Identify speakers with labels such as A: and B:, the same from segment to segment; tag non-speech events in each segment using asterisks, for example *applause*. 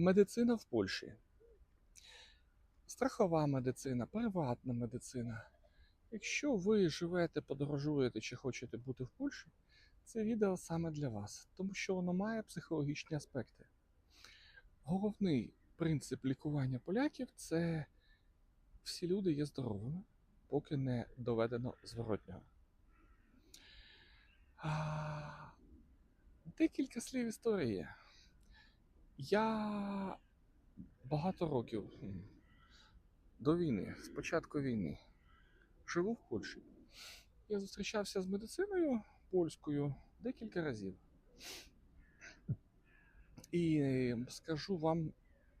A: Медицина в Польщі. Страхова медицина, приватна медицина. Якщо ви живете, подорожуєте чи хочете бути в Польщі, це відео саме для вас, тому що воно має психологічні аспекти. Головний принцип лікування поляків це всі люди є здоровими, поки не доведено зворотнього. Декілька слів історії. Я багато років до війни, з початку війни, живу в Польщі. Я зустрічався з медициною польською декілька разів. І скажу вам,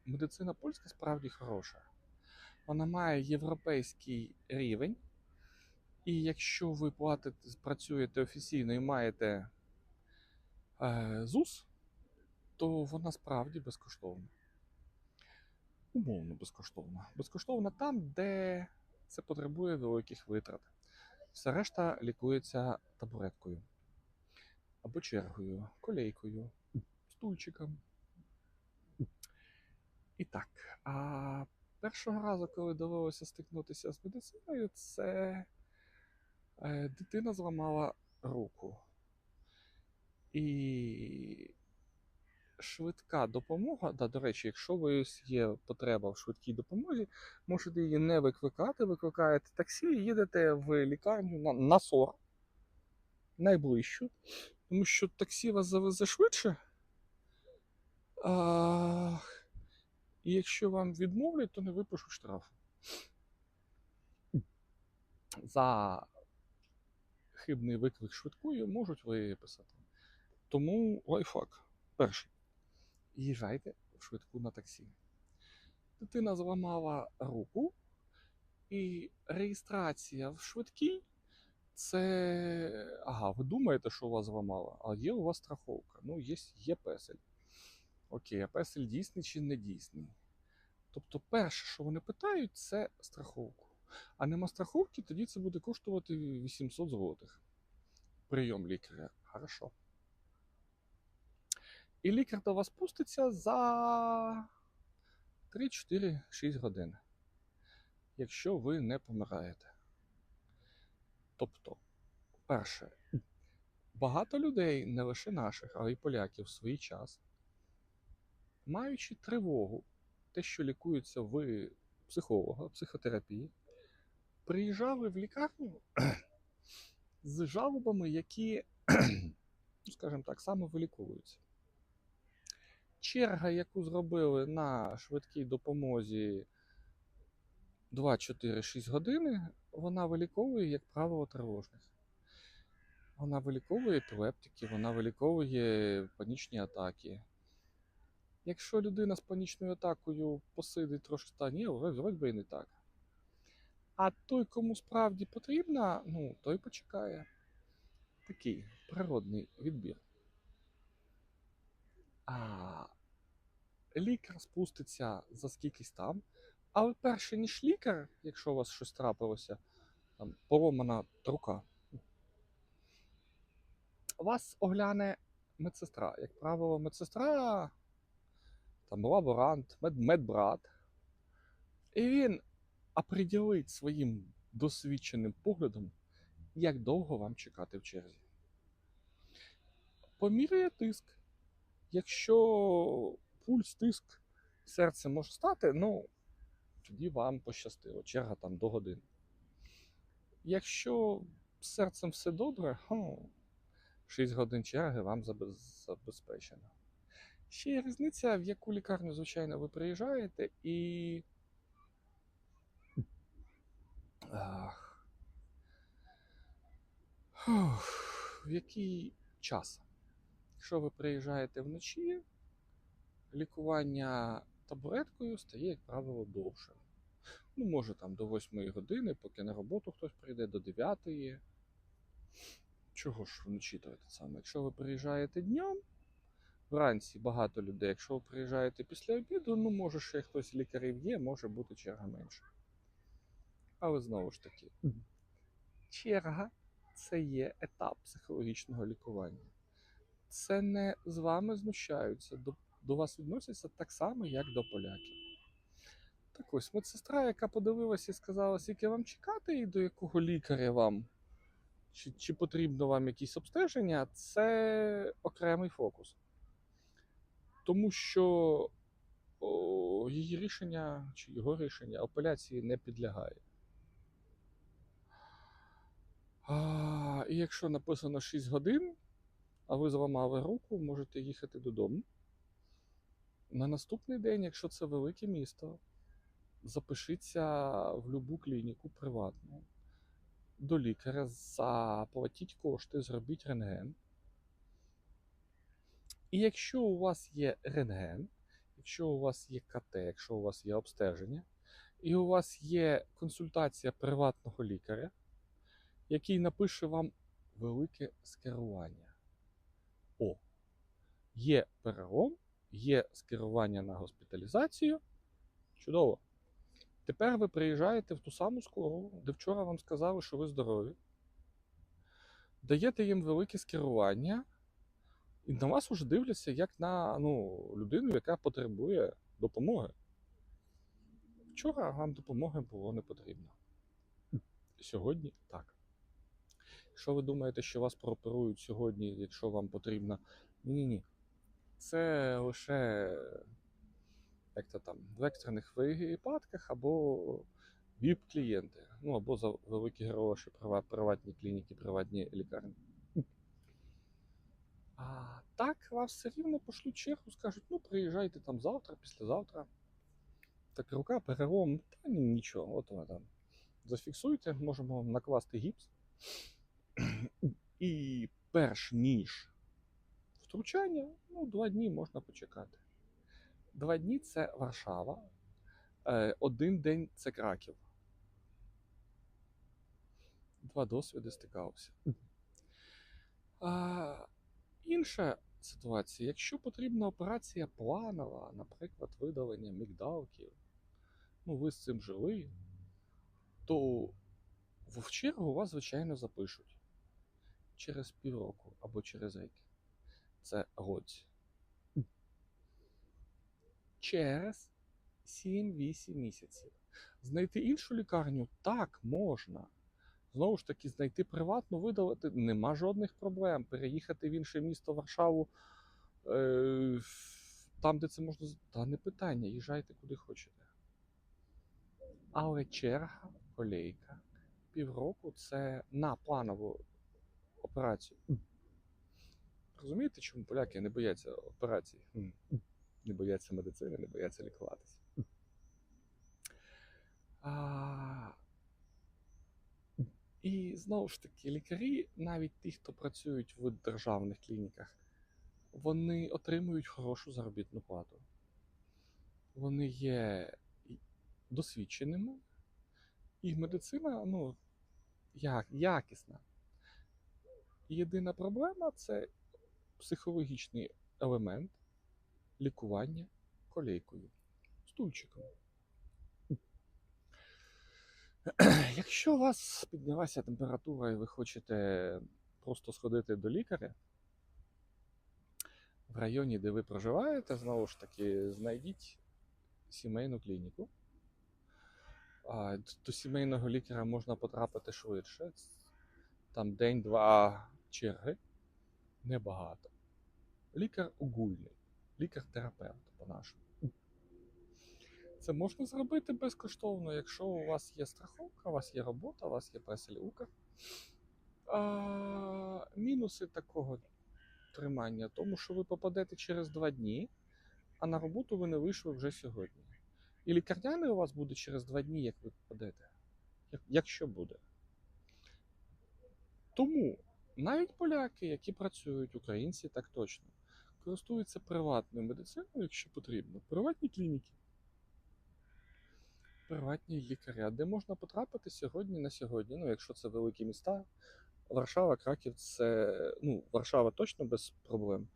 A: медицина польська справді хороша. Вона має європейський рівень. І якщо ви платите, працюєте офіційно і маєте е, ЗУС, то вона справді безкоштовна. Умовно безкоштовна. Безкоштовна там, де це потребує великих витрат. Все решта лікується табуреткою. Або чергою, колейкою, стульчиком. І так. А першого разу, коли довелося стикнутися з медициною, це е, дитина зламала руку. І швидка допомога, да, до речі, якщо вас є потреба в швидкій допомозі, можете її не викликати, викликаєте таксі і їдете в лікарню на, на СОР, найближчу, тому що таксі вас завезе швидше. А, і якщо вам відмовлять, то не випишуть штраф. За хибний виклик швидкою можуть виписати. Тому лайфхак. Перший. Їжджайте в швидку на таксі. Дитина зламала руку, і реєстрація в швидкій це. Ага, ви думаєте, що у вас зламало, а є у вас страховка. Ну, є, є песель. Окей, а песель дійсний чи не дійсний? Тобто, перше, що вони питають, це страховку. А нема страховки, тоді це буде коштувати 800 злотих. Прийом лікаря. Хорошо. І лікар до вас пуститься за 3-4-6 годин, якщо ви не помираєте. Тобто, перше, багато людей, не лише наших, але й поляків в свій час, маючи тривогу, те, що лікується в психолога, психотерапії, приїжджали в лікарню з жалобами, які, *clears throat* скажімо так, самовиліковуються. Черга, яку зробили на швидкій допомозі 2-4-6 години, вона виліковує, як правило, тривожних. Вона виліковує епілептики, вона виліковує панічні атаки. Якщо людина з панічною атакою посидить трошки та ні, би і не так. А той, кому справді потрібна, ну, той почекає. Такий природний відбір. А лікар спуститься за скількись там. Але перше, ніж лікар, якщо у вас щось трапилося, там поломана рука, вас огляне медсестра. Як правило, медсестра, там лаборант, мед, медбрат. І він оприділить своїм досвідченим поглядом, як довго вам чекати в черзі. Поміряє тиск. Якщо пульс, тиск, серце може стати, ну, тоді вам пощастило. Черга там до години. Якщо з серцем все добре, ну, 6 годин черги вам забезпечено. Ще є різниця, в яку лікарню, звичайно, ви приїжджаєте і. Ах. Фух, В який час? Якщо ви приїжджаєте вночі, лікування табуреткою стає, як правило, довше. Ну, може там до 8 години, поки на роботу хтось прийде до 9. Чого ж вночі то саме? Якщо ви приїжджаєте днем, вранці багато людей. Якщо ви приїжджаєте після обіду, ну може ще хтось лікарів є, може бути черга менше. Але знову ж таки, черга це є етап психологічного лікування. Це не з вами знущаються. До, вас відносяться так само, як до поляків. Так ось медсестра, яка подивилася і сказала, скільки вам чекати і до якого лікаря вам, чи, чи потрібно вам якісь обстеження, це окремий фокус. Тому що о, її рішення чи його рішення апеляції не підлягає. А, і якщо написано 6 годин, а ви зламали руку, можете їхати додому. На наступний день, якщо це велике місто, запишіться в любу клініку приватну до лікаря, заплатіть кошти, зробіть рентген. І якщо у вас є рентген, якщо у вас є КТ, якщо у вас є обстеження, і у вас є консультація приватного лікаря, який напише вам велике скерування. О, є перелом, є скерування на госпіталізацію. Чудово. Тепер ви приїжджаєте в ту саму скору, де вчора вам сказали, що ви здорові. Даєте їм велике скерування, і на вас вже дивляться як на ну, людину, яка потребує допомоги. Вчора вам допомоги було не потрібно. Сьогодні так. Якщо ви думаєте, що вас прооперують сьогодні, якщо вам потрібно. Ні-ні-ні. Це лише як то там, в екстрених випадках або ВІП-клієнти. Ну або за великі гроші, приватні клініки, приватні лікарні. А так вас все рівно пошлють чергу, скажуть, ну приїжджайте там завтра, післязавтра. Так рука, перелом, та нічого, от вона там. Зафіксуйте, можемо накласти гіпс. І перш ніж втручання, ну, два дні можна почекати. Два дні це Варшава, е, один день це Краків. Два досвіди стикався. А, інша ситуація, якщо потрібна операція планова, наприклад, видалення мігдалків, ну ви з цим жили, то в чергу вас, звичайно, запишуть через півроку або через рік. Це році. Через 7-8 місяців. Знайти іншу лікарню так можна. Знову ж таки, знайти приватну, видалити нема жодних проблем. Переїхати в інше місто Варшаву, е, там, де це можна. Та не питання, їжджайте куди хочете. Але черга, колейка, півроку це на планову операцію. Розумієте, чому поляки не бояться операцій? Не бояться медицини, не бояться лікуватися. А... І знову ж таки, лікарі, навіть ті, хто працюють в державних клініках, вони отримують хорошу заробітну плату. Вони є досвідченими, і медицина ну, як, якісна. Єдина проблема це психологічний елемент лікування колейкою, стульчиком. *clears throat* Якщо у вас піднялася температура і ви хочете просто сходити до лікаря, в районі, де ви проживаєте, знову ж таки, знайдіть сімейну клініку. До сімейного лікаря можна потрапити швидше. Там день-два черги, небагато. Лікар огульний, лікар-терапевт по-нашому. Це можна зробити безкоштовно, якщо у вас є страховка, у вас є робота, у вас є пресельука. А, мінуси такого тримання, тому що ви попадете через два дні, а на роботу ви не вийшли вже сьогодні. І лікарняний у вас буде через два дні, як ви попадете. Якщо буде. Тому навіть поляки, які працюють, українці так точно, користуються приватною медициною, якщо потрібно, приватні клініки, приватні лікаря, де можна потрапити сьогодні на сьогодні. Ну, якщо це великі міста, Варшава, Краків, це ну, Варшава точно без проблем.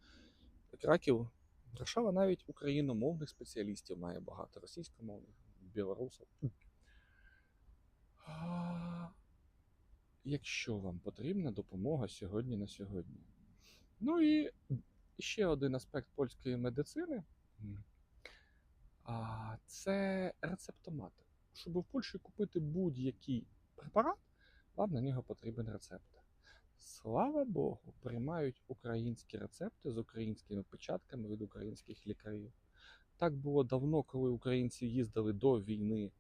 A: Краків, Варшава навіть україномовних спеціалістів має багато, російськомовних, білорусів. Якщо вам потрібна допомога сьогодні на сьогодні. Ну і ще один аспект польської медицини це рецептомати. Щоб в Польщі купити будь-який препарат, вам на нього потрібен рецепт. Слава Богу, приймають українські рецепти з українськими печатками від українських лікарів. Так було давно, коли українці їздили до війни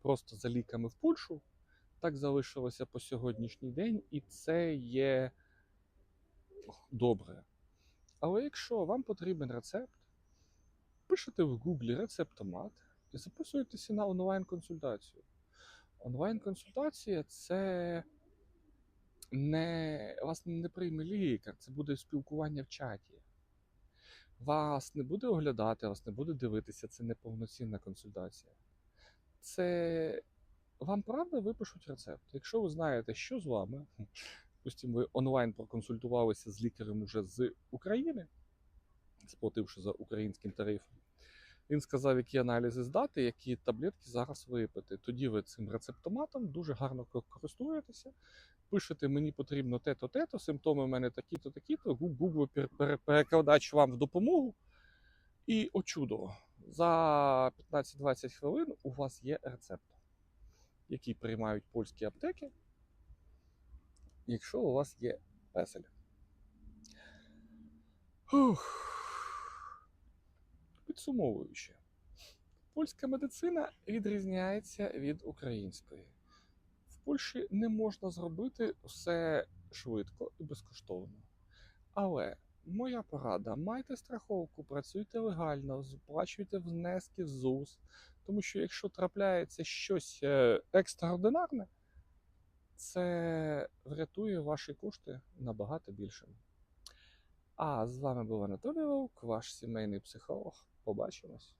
A: просто за ліками в Польщу. Так залишилося по сьогоднішній день, і це є добре. Але якщо вам потрібен рецепт, пишете в Гуглі рецептомат і записуєтеся на онлайн-консультацію. Онлайн-консультація це не вас не прийме лікар, це буде спілкування в чаті. Вас не буде оглядати, вас не буде дивитися, це не повноцінна консультація. Це вам правда випишуть рецепт. Якщо ви знаєте, що з вами, допустимо, ви онлайн проконсультувалися з лікарем уже з України, сплативши за українським тарифом. Він сказав, які аналізи здати, які таблетки зараз випити. Тоді ви цим рецептоматом дуже гарно користуєтеся. Пишете, мені потрібно те-то, те-то, симптоми в мене такі-то, такі-то. Google перекладач вам в допомогу. І о чудо, за 15-20 хвилин у вас є рецепт, який приймають польські аптеки, якщо у вас є песель. Ух. Підсумовуючи, польська медицина відрізняється від української. В Польщі не можна зробити все швидко і безкоштовно. Але моя порада: майте страховку, працюйте легально, сплачуйте внески в ЗУС. Тому що якщо трапляється щось е, екстраординарне, це врятує ваші кошти набагато більшими. А з вами був Анатолій Вовк, ваш сімейний психолог. Побачимось.